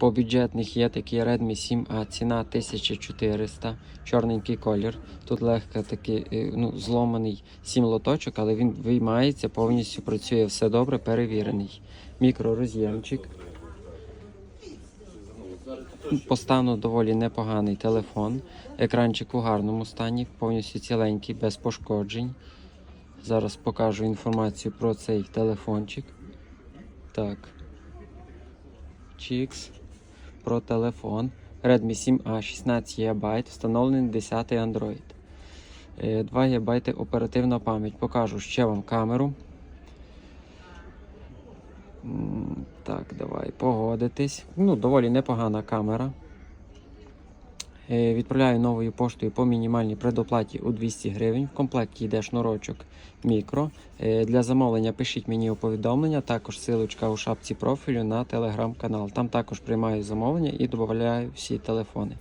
По бюджетних є такий Redmi 7A, ціна 1400, чорненький колір. Тут легко такий е, ну, зломаний 7 лоточок, але він виймається, повністю працює все добре, перевірений. Мікророз'ємчик. По стану доволі непоганий телефон. Екранчик у гарному стані, повністю ціленький, без пошкоджень. Зараз покажу інформацію про цей телефончик. Так. Чікс. Про телефон. Redmi 7A 16 ГБ, встановлений 10 Android. Е, 2 ГБ оперативна пам'ять. Покажу ще вам камеру. Так, давай погодитись. Ну, доволі непогана камера. Е, Відправляю новою поштою по мінімальній предоплаті у 200 гривень. В комплекті йде шнурочок мікро. Е, Для замовлення пишіть мені у повідомлення, також силочка у шапці профілю на телеграм-канал. Там також приймаю замовлення і додаю всі телефони.